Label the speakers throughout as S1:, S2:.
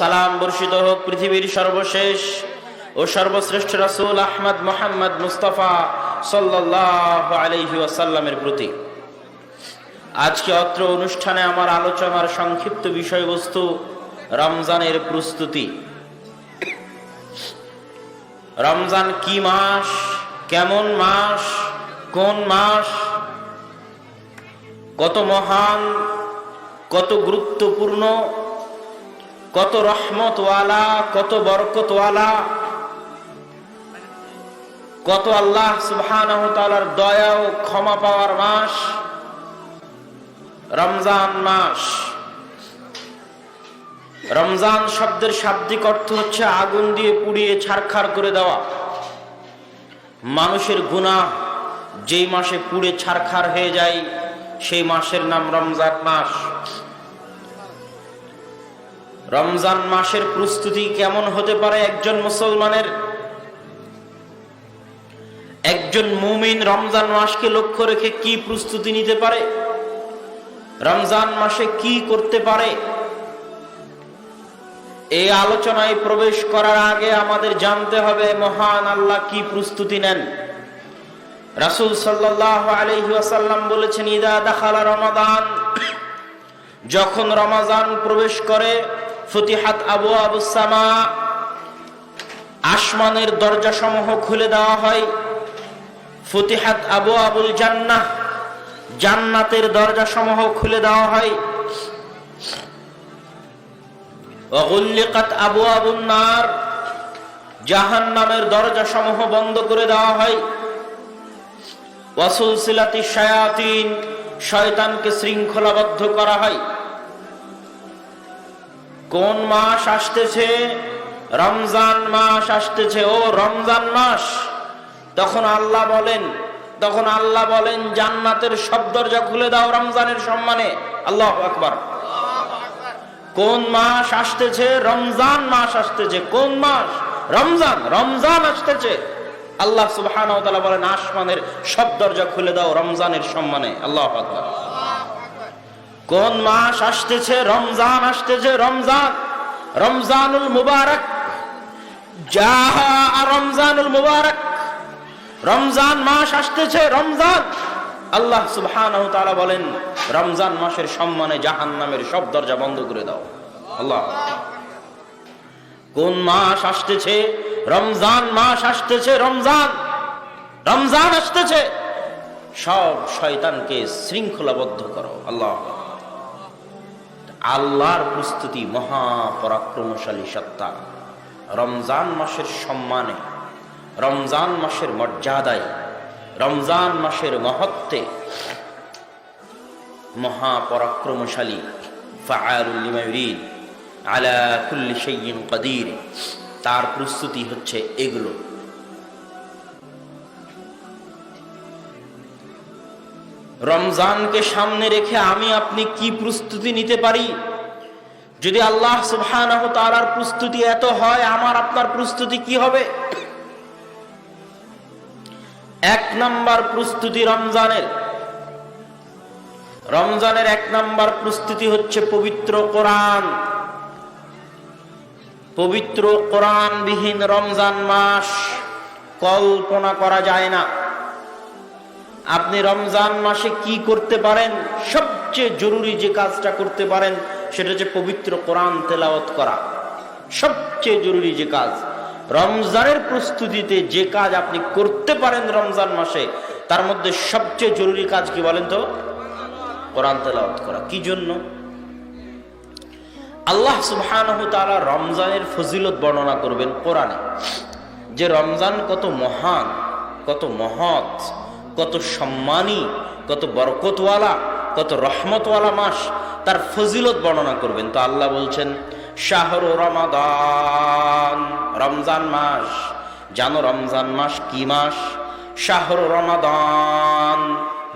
S1: সালাম বর্ষিত হোক পৃথিবীর সর্বশেষ ও সর্বশ্রেষ্ঠ রাসূল আহমদ মোহাম্মদ মুস্তাফা ওয়াসাল্লামের প্রতি। আজকে অত্র অনুষ্ঠানে আমার আলোচনার সংক্ষিপ্ত বিষয়বস্তু রমজানের প্রস্তুতি। রমজান কি মাস, কেমন মাস, কোন মাস, কত মহান, কত গুরুত্বপূর্ণ কত রহমতওয়ালা কত বরকতওয়ালা কত আল্লাহ সুবহানাহু তাআলার দয়া ও ক্ষমা পাওয়ার মাস, রমজান মাস। রমজান শব্দের শাব্দিক অর্থ হচ্ছে আগুন দিয়ে পুড়িয়ে ছারখার করে দেওয়া। মানুষের গুনাহ যেই মাসে পুড়ে ছারখার হয়ে যায়, সেই মাসের নাম রমজান মাস। রমজান মাসের প্রস্তুতি কেমন হতে পারে একজন মুসলমানের? একজন মুমিন রমজান মাসকে লক্ষ্য রেখে কি প্রস্তুতি নিতে পারে? রমজান মাসে কি করতে পারে? এই আলোচনায় প্রবেশ করার আগে আমাদের জানতে হবে, মহান আল্লাহ কি প্রস্তুতি নেন? রাসূল সাল্লাল্লাহু আলাইহি বলেছেন, ইদা দাখালা রমাদান। যখন রমাজান প্রবেশ করে ফতিহাত আবু আবু সামা, আসমানের দরজা সমূহ খুলে দেওয়া হয়। ফতিহাত আবু আবুল জান্নাহ, জান্নাতের দরজা সমূহ খুলে দেওয়া হয়। অগুল্লিকাত আবু আবুল নার জাহান নামের দরজা সমূহ বন্ধ করে দেওয়া হয়। ওয়াসুল সিলাতি শায়াতিন, শয়তানকে শৃঙ্খলাবদ্ধ করা হয়। কোন মাস আসতেছে? রমজান মাস আসতেছে। ও রমজান মাস। তখন আল্লাহ বলেন, তখন আল্লাহ বলেন, জান্নাতের সব দরজা খুলে দাও রমজানের সম্মানে। আল্লাহ আকবার। কোন মাস আসতেছে? রমজান মাস আসতেছে। কোন মাস? রমজান রমজান আসতেছে। আল্লাহ তাআলা বলেন, আসমানের সব দরজা খুলে দাও রমজানের সম্মানে। আল্লাহ আকবার। কোন মাস আসতেছে? রমজান আসতেছে, রমজান। রমজানুল মুবারক। যাহা রমজানুল মুবারক। রমজান মাস আসতেছে, রমজান। আল্লাহ তাআলা বলেন, রমজান মাসের সম্মানে জাহান্নামের সব দরজা বন্ধ করে দাও। আল্লাহ। কোন মাস আসতেছে? রমজান মাস আসতেছে, রমজান। রমজান আসতেছে। সব শয়তানকে শৃঙ্খলাবদ্ধ করো। আল্লাহ। আল্লাহর প্রস্তুতি মহাপরাক্রমশালী সত্তা। রমজান মাসের সম্মানে, রমজান মাসের মর্যাদায়, রমজান মাসের মহত্বে মহাপরাক্রমশালী ফাআলুল লিমা ইউরিদ আলা কুল্লি শাইইন কাদির। তার প্রস্তুতি হচ্ছে এগুলো। রমজানকে সামনে রেখে আমি আপনি কি প্রস্তুতি নিতে পারি? যদি আল্লাহ সুবহানাহু তাআলার প্রস্তুতি এত হয়, আমার আপনার প্রস্তুতি কি হবে? এক নাম্বার প্রস্তুতি রমজানের। রমজানের এক নাম্বার প্রস্তুতি হচ্ছে পবিত্র কোরআন। পবিত্র কোরআন বিহীন রমজান মাস কল্পনা করা যায় না। আপনি রমজান মাসে কি করতে পারেন? সবচেয়ে জরুরি যে কাজটা করতে পারেন, সেটা হচ্ছে পবিত্র কোরআন তেলাওয়াত করা। সবচেয়ে জরুরি যে কাজ। রমজানের প্রস্তুতিতে যে কাজ আপনি করতে পারেন রমজান মাসে, তার মধ্যে সবচেয়ে জরুরি কাজ কি বলেন তো? কোরআন তেলাওয়াত করা। কি জন্য? আল্লাহ সুবহানাহু তাআলা রমজানের ফজিলত বর্ণনা করবেন কোরআনে। যে রমজান কত মহান, কত মহৎ কত সম্মানী, কত বরকতওয়ালা, কত রহমতওয়ালা মাস তার ফজিলত বর্ণনা করবেন। তো আল্লাহ বলছেন, শাহরু রমাদান, রমজান মাস। জানো রমজান মাস কি মাস? শাহরু রমাদান।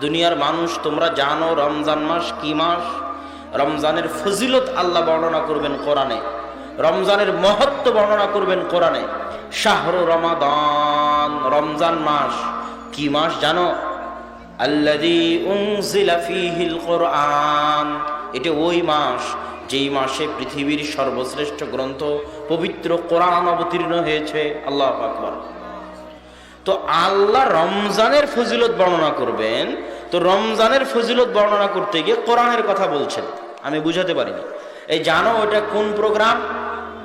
S1: দুনিয়ার মানুষ, তোমরা জানো রমজান মাস কি মাস? রমজানের ফজিলত আল্লাহ বর্ণনা করবেন কোরআনে। রমজানের মহত্ব বর্ণনা করবেন কোরআনে। শাহরু রমাদান, রমজান মাস। কি মাস জানো? কোরআন এটা ওই মাস, যেই মাসে পৃথিবীর সর্বশ্রেষ্ঠ গ্রন্থ পবিত্র কোরআন অবতীর্ণ হয়েছে। আল্লাহ আকবর। তো আল্লাহ রমজানের ফজিলত বর্ণনা করবেন। তো রমজানের ফজিলত বর্ণনা করতে গিয়ে কোরআনের কথা বলছেন। আমি বুঝাতে পারিনি। এই জানো ওটা কোন প্রোগ্রাম?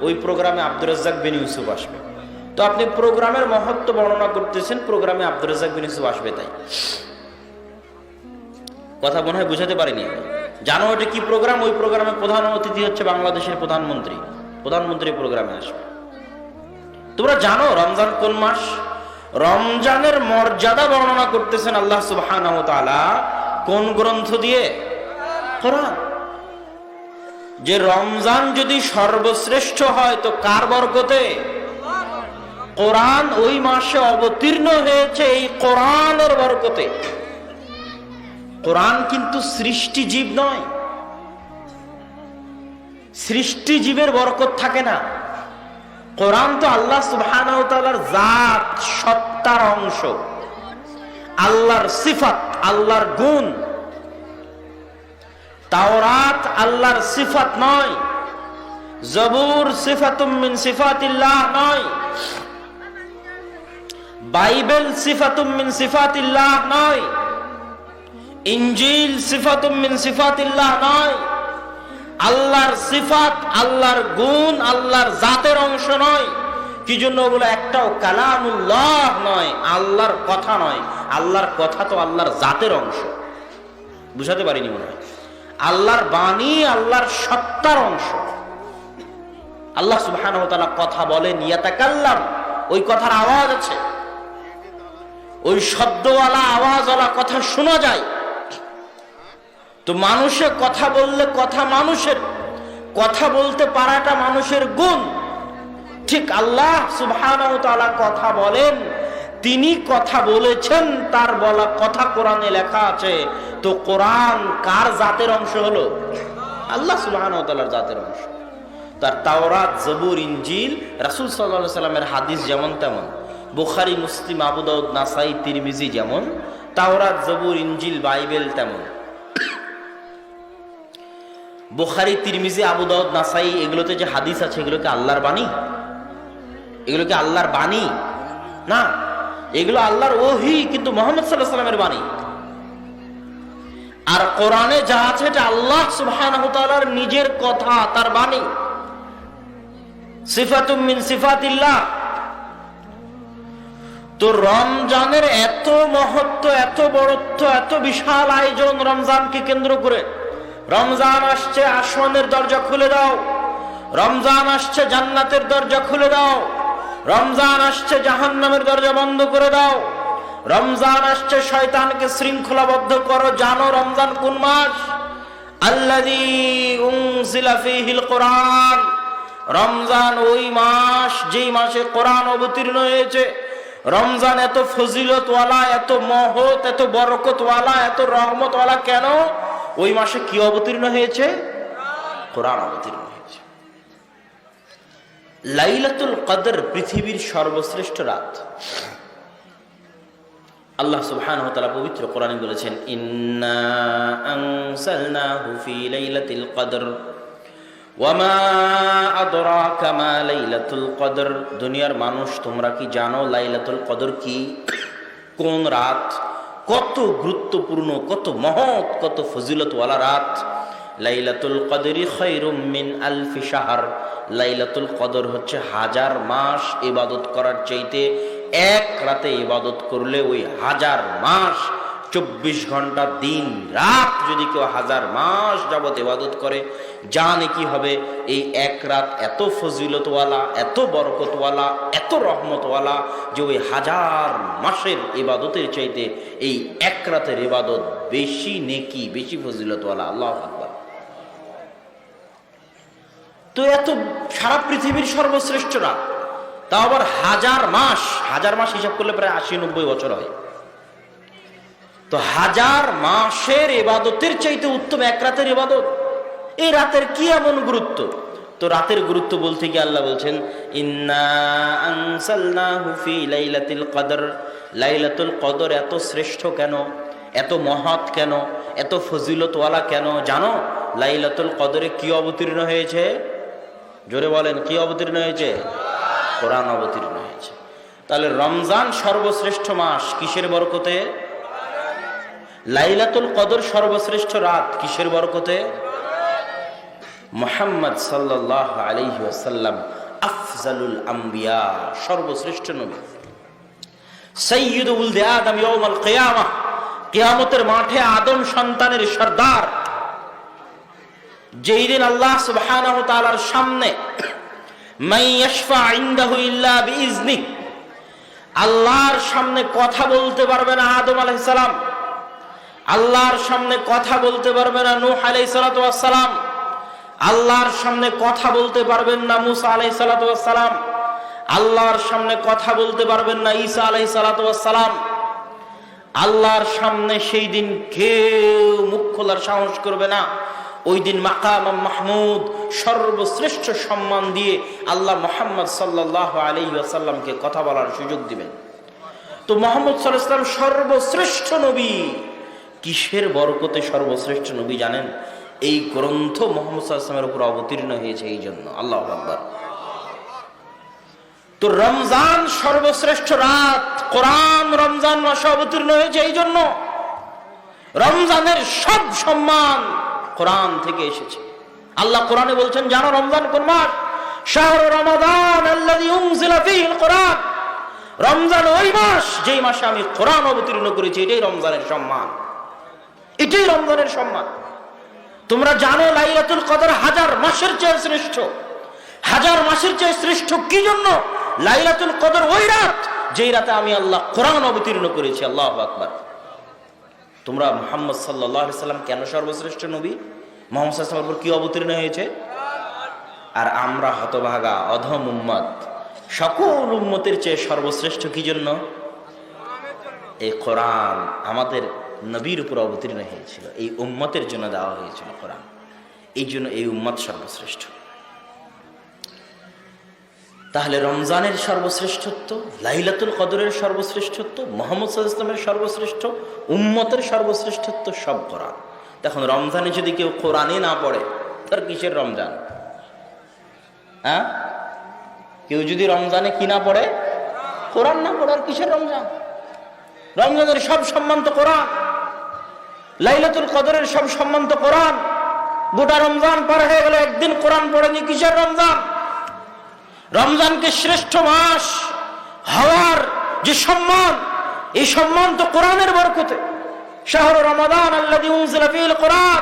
S1: ওই প্রোগ্রামে আব্দুর রাজ্জাক বিন ইউসুফ আসবে। তো আপনি প্রোগ্রামের মহত্ব বর্ণনা করতেছেন, প্রোগ্রামে আব্দুর রাজ্জাক বিন ইউসুফ আসবে তাই। কথা মনে হয় বুঝাতে পারিনি। জানো ওটা কি প্রোগ্রাম? ওই প্রোগ্রামে প্রধান অতিথি হচ্ছে বাংলাদেশের প্রধানমন্ত্রী। প্রধানমন্ত্রী প্রোগ্রামে আসবে। তোমরা জানো রমজান কোন মাস? রমজানের মর্যাদা বর্ণনা করতেছেন আল্লাহ সুবহানাহু তাআলা। কোন গ্রন্থ দিয়ে? কোরআন। যে রমজান যদি সর্বশ্রেষ্ঠ হয়, তো কার বরকতে? কোরআন ওই মাসে অবতীর্ণ হয়েছে এই কোরআনের বরকতে। কোরআন কিন্তু সৃষ্টি জীব নয়। সৃষ্টি জীবের বরকত থাকে না। কোরআন তো আল্লাহ ওয়া জাত, সত্তার অংশ। আল্লাহর সিফাত, আল্লাহর গুণ। তাওরাত আল্লাহর সিফাত নয়। জবুর সিফাতুম সিফাতিল্লাহ নয়। বাইবেল সিফাতুম মিন সিফাতিল্লাহ নয়। ইনজিল সিফাতুম মিন সিফাতিল্লাহ নয়। আল্লাহর সিফাত, আল্লাহর গুণ, আল্লাহর জাতের অংশ নয়। কি জন্য ওগুলো একটাও কালামুল্লাহ নয়, আল্লাহর কথা নয়। আল্লাহর কথা তো আল্লাহর জাতের অংশ। বুঝাতে পারিনি মনে হয়। আল্লাহর বাণী, আল্লাহর সত্তার অংশ। আল্লাহ তাআলা কথা বলেন, ইয়াতাকাল্লাম। ওই কথার আওয়াজ আছে। ওই শব্দওয়ালা আওয়াজওয়ালা কথা শোনা যায়। তো মানুষে কথা বললে কথা মানুষের, কথা বলতে পারাটা মানুষের গুণ। ঠিক আল্লাহ তাআলা কথা বলেন, তিনি কথা বলেছেন, তার বলা কথা কোরআনে লেখা আছে। তো কোরআন কার জাতের অংশ হলো? আল্লাহ তাআলার জাতের অংশ। তার তাওরাত, জবুর, ইনজিল, রাসূল আলাইহি সাল্লামের হাদিস যেমন তেমন। বুখারী, মুসলিম, আবু দাউদ, নাসাই, তিরমিজি যেমন, তাওরাত, জবুর, ইনজিল, বাইবেল তেমন। বুখারি, তিরমিজি, আবু দাউদ, নাসাই, এগুলোতে যে হাদিস আছে এগুলোকে আল্লাহর বাণী? এগুলো কি আল্লাহর বাণী? না, এগুলো আল্লাহর ওহি, কিন্তু মোহাম্মদ সাল্লাহ সাল্লামের বাণী। আর কোরআনে যা আছে, এটা আল্লাহ সুবহানাহু নিজের কথা, তার বাণী। সিফাতুম মিন সিফাতিল্লাহ। তো রমজানের এত মহত্ব, এত বড়ত্ব, এত বিশাল আয়োজন রমজানকে কেন্দ্র করে। রমজান আসছে, আসমানের দরজা খুলে দাও। রমজান আসছে, জান্নাতের দরজা খুলে দাও। রমজান আসছে, জাহান্নামের দরজা বন্ধ করে দাও। রমজান আসছে, শয়তানকে শৃঙ্খলাবদ্ধ করো। জানো রমজান কোন মাস? রমজান ওই মাস, যেই মাসে কোরআন অবতীর্ণ হয়েছে। রমজান এত ফজিলতওয়ালা, এত মহৎ, এত বরকতওয়ালা, এত রহমতওয়ালা কেন? ওই মাসে কি অবতীর্ণ হয়েছে? কোরআন অবতীর্ণ হয়েছে। লাইলাতুল কদর পৃথিবীর সর্বশ্রেষ্ঠ রাত। আল্লাহ সুবহানাহু ওয়া তাআলা পবিত্র কোরআনে বলেছেন, ইন্না আনসালনাহু ফি লাইলাতিল কদর। ওয়ামা আদরাকা মা লাইলাতুল কদর। দুনিয়ার মানুষ, তোমরা কি জানো লাইলাতুল কদর কি? কোন রাত? কত গুরুত্বপূর্ণ, কত মহৎ, কত ফজিলতওয়ালা রাত। লাইলাতুল কদরি খৈরুম মিন আলফি শাহর। লাইলাতুল কদর হচ্ছে হাজার মাস ইবাদত করার চাইতে এক রাতে ইবাদত করলে ওই হাজার মাস চব্বিশ ঘণ্টা দিন রাত যদি কেউ হাজার মাস যাবত ইবাদত করে, জানে কি হবে? এই এক রাত এত ফজিলতওয়ালা, এত বরকতওয়ালা, এত রহমতওয়ালা যে ওই হাজার মাসের ইবাদতের চাইতে এই এক রাতের ইবাদত বেশি নেকি, বেশি ফজিলতওয়ালা। আল্লাহ আকবার। তো এত সারা পৃথিবীর সর্বশ্রেষ্ঠ রাত। তাও আবার হাজার মাস হাজার মাস হিসাব করলে প্রায় আশি নব্বই বছর হয়। তো হাজার মাসের এবাদতের চাইতে উত্তম এক রাতের এবাদত। এই রাতের কি এমন গুরুত্ব? তো রাতের গুরুত্ব বলতে গিয়ে আল্লাহ বলছেন লাইলাতুল কদর। লাইলাতুল কদর এত শ্রেষ্ঠ কেন? এত মহৎ কেন? এত ফজিলতওয়ালা কেন? জানো, লাইলাতুল কদরে কি অবতীর্ণ হয়েছে? জোরে বলেন, কি অবতীর্ণ হয়েছে? কোরআন অবতীর্ণ হয়েছে। তাহলে রমজান সর্বশ্রেষ্ঠ মাস কিসের বরকতে? লাইলাতুল কদর সর্বশ্রেষ্ঠ রাত কিসের বরকতে? মোহাম্মদ সাল্লাহ আলাইহি ওয়াসাল্লাম, আফজালুল আম্বিয়া, সর্বশ্রেষ্ঠ নবী। সৈয়দ উলদে আদম ইয়ৌমাল কিয়ামা, কিয়ামতের মাঠে আদম সন্তানের সর্দার। যেই দিন আল্লাহ সুবহানাহু তাআলার সামনে আল্লাহর সামনে কথা বলতে পারবে না আদম আলাইহিস সালাম। আল্লাহর সামনে কথা বলতে পারবে না নূহ আলাইহিস সালাতু ওয়াস সালাম। আল্লাহর সামনে কথা বলতে পারবেন না মুসা আলাইহিস সালাতু ওয়াস সালাম। আল্লাহর সামনে কথা বলতে পারবেন না ঈসা আলাইহিস সালাতু ওয়াস সালাম। আল্লাহর সামনে সেই দিন কেউ মুখ খোলার সাহস করবে না। ওই দিন মাকাম মাহমুদ সর্বশ্রেষ্ঠ সম্মান দিয়ে আল্লাহ মোহাম্মদ সাল্লাহ আলী আসাল্লামকে কথা বলার সুযোগ দিবেন। তো মোহাম্মদ সাল্লাম সর্বশ্রেষ্ঠ নবী। কিসের বরকতে সর্বশ্রেষ্ঠ নবী জানেন? এই গ্রন্থ মোহাম্মদ সাল্লামের উপর অবতীর্ণ হয়েছে এই জন্য। আল্লাহ আকবর। তো রমজান সর্বশ্রেষ্ঠ রাত, কোরআন রমজান মাসে অবতীর্ণ হয়েছে এই জন্য। রমজানের সব সম্মান কোরআন থেকে এসেছে। আল্লাহ কোরআনে বলছেন, জানো রমজান কোন মাস? শাহর রমাদান রমজান ওই মাস যেই মাসে আমি কোরআন অবতীর্ণ করেছি, এটাই রমজানের সম্মান। এটাই রমজানের সম্মান। তোমরা জানো লাইলাতুল কদর হাজার মাসের চেয়ে শ্রেষ্ঠ। হাজার মাসের চেয়ে শ্রেষ্ঠ কি জন্য? লাইলাতুল কদর ওই রাত যেই রাতে আমি আল্লাহ কোরআন অবতীর্ণ করেছি, আল্লাহ আকবার। তোমরা মোহাম্মদ সাল্লাহ সাল্লাম কেন সর্বশ্রেষ্ঠ নবী? মোহাম্মদ সাল্লামের উপর কি অবতীর্ণ হয়েছে? আর আমরা হতভাগা, অধম উম্মত। সকল উম্মতের চেয়ে সর্বশ্রেষ্ঠ কি জন্য? এই কোরআন আমাদের নবীর উপর অবতীর্ণ হয়েছিল। এই উম্মতের জন্য দেওয়া হয়েছিল কোরআন। এই জন্য এই উম্মত সর্বশ্রেষ্ঠ। তাহলে রমজানের সর্বশ্রেষ্ঠত্ব, লাইলাতুল কদরের সর্বশ্রেষ্ঠত্ব, মোহাম্মদ সাল্লাহ ইসলামের সর্বশ্রেষ্ঠ, উম্মতের সর্বশ্রেষ্ঠত্ব সব কোরআন। দেখুন, রমজানে যদি কেউ কোরআনই না পড়ে, তার কিসের রমজান? হ্যাঁ? কেউ যদি রমজানে কি না পড়ে, কোরআন না পড়ে, আর কিসের রমজান? রমজানের সব সম্মান তো কোরআন। লাইলাতুল কদরের সব সম্মান তো কোরআন। গোটা রমজান পার হয়ে গেল, একদিন কোরআন পড়েনি, কিসের রমজান? রমজানকে শ্রেষ্ঠ মাস হওয়ার যে সম্মান, এই সম্মান তো কোরআনের বরকতে। শাহর রমাদান আল্লাহ কোরআন।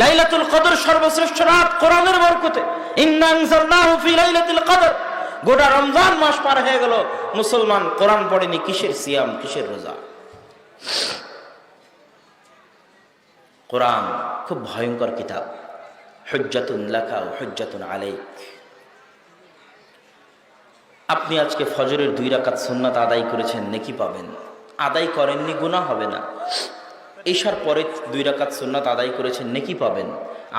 S1: লাইলাতুল কদর সর্বশ্রেষ্ঠ রাত কোরআনের বরকতে। কদর। গোটা রমজান মাস পার হয়ে গেল, মুসলমান কোরআন পড়েনি, কিসের সিয়াম, কিসের রোজা? কোরআন খুব ভয়ঙ্কর কিতাব। হজ্জাতুন লেখা ও হজ্জাতুন আলেক আপনি আজকে ফজরের দুই রাকাত সুন্নাত আদায় করেছেন, নেকি পাবেন? আদায় করেননি, গুনাহ হবে না। এসার পরে দুই রাকাত সুন্নাত আদায় করেছেন, নেকি পাবেন?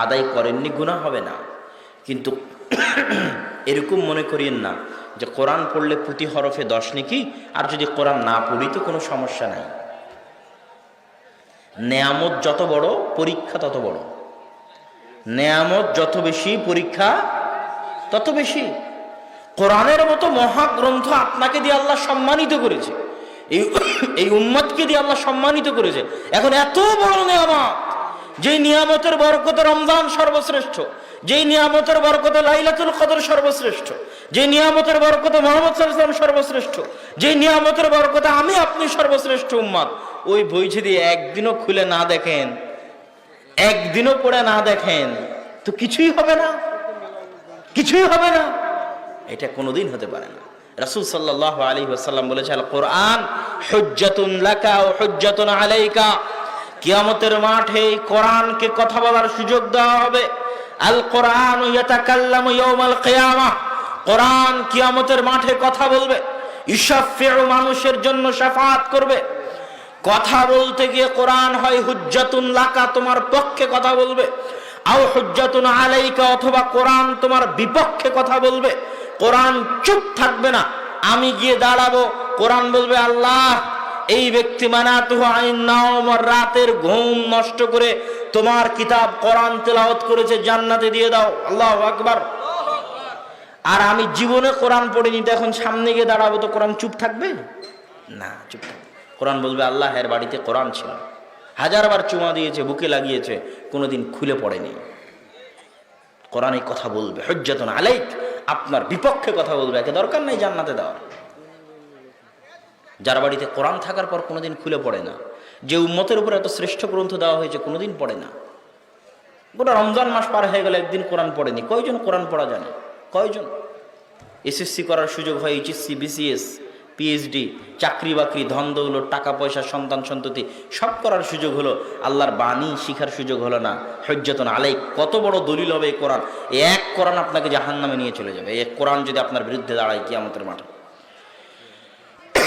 S1: আদায় করেননি, গুনাহ হবে না। কিন্তু এরকম মনে করিয়েন না যে কোরআন পড়লে প্রতি হরফে দশ নেকি, আর যদি কোরআন না পড়ি তো কোনো সমস্যা নাই। নেয়ামত যত বড়, পরীক্ষা তত বড়। নেয়ামত যত বেশি, পরীক্ষা তত বেশি। কোরআনের মতো মহাগ্রন্থ আপনাকে দিয়ে আল্লাহ সম্মানিত করেছে। এই এই উম্মতকে দিয়ে আল্লাহ সম্মানিত করেছে। এখন এত বড় নিয়ামত যে নিয়ামতের বরকত রমজান সর্বশ্রেষ্ঠ। যেই নিয়ামতের বরকতে লাইলাতুল কদর সর্বশ্রেষ্ঠ, যে নিয়ামতের বরকতে মোহাম্মদ সাল্লাম সর্বশ্রেষ্ঠ, যে নিয়ামতের বরকতে আমি আপনি সর্বশ্রেষ্ঠ উম্মাদ ওই বই যদি একদিনও খুলে না দেখেন, একদিনও পড়ে না দেখেন, তো কিছুই হবে না, কিছুই হবে না। এটা কোনোদিন হতে পারে না। রাসূল সাল্লাহ আলী বলেছে কোরআন হজ্জাতুন লাকা ও হজ্জাতুন আলাইকা। কিয়ামতের মাঠে কোরআনকে কথা বলার সুযোগ দেওয়া হবে। আল কোরআন কিয়ামতের মাঠে কথা বলবে। ইশাফিউ মানুষের জন্য শাফাত করবে। কথা বলতে গিয়ে কোরআন হয় হুজ্জাতুন লাকা, তোমার পক্ষে কথা বলবে। আও হুজ্জাতুন আলাইকা, অথবা কোরআন তোমার বিপক্ষে কথা বলবে। কোরআন চুপ থাকবে না। আমি গিয়ে দাঁড়াবো, কোরআন বলবে, আল্লাহ এই ব্যক্তি মানাতুহু আইন নাওম, রাতের ঘুম নষ্ট করে তোমার কিতাব, কোরআন তেলাওয়াত করেছে, জান্নাতে দিয়ে দাও। আল্লাহ আকবার। আর আমি জীবনে কোরআন পড়িনি, তো এখন সামনে গিয়ে দাঁড়াবো, তো কোরআন চুপ থাকবে? না, চুপ থাকবে। কোরআন বলবে, আল্লাহ, এর বাড়িতে কোরআন ছিল। হাজারবার চুমা দিয়েছে, বুকে লাগিয়েছে, কোনোদিন খুলে পড়েনি। কোরআন কথা বলবে। হজ্জাতন আলাইক। আপনার বিপক্ষে কথা বলবে। একে দরকার নেই জান্নাতে দেওয়ার। যার বাড়িতে কোরআন থাকার পর কোনোদিন খুলে পড়ে না। যে উম্মতের উপর এত শ্রেষ্ঠ গ্রন্থ দেওয়া হয়েছে কোনোদিন পড়ে না। গোটা রমজান মাস পার হয়ে গেলে একদিন কোরআন পড়েনি। কয়জন কোরআন পড়া জানে? কয়জন? এসএসসি করার সুযোগ হয় এইচএসসি বিসিএস পিএইচডি চাকরি বাকরি, ধন দৌলত, টাকা পয়সা, সন্তান সন্ততি, সব করার সুযোগ হলো। আল্লাহর বাণী শিখার সুযোগ হলো না। হজ্জাতন আলাই কত বড় দলিল হবে এই কোরআন? এক কোরআন আপনাকে জাহান নামে নিয়ে চলে যাবে। এক কোরআন যদি আপনার বিরুদ্ধে দাঁড়ায় কি আমাদের মাঠে।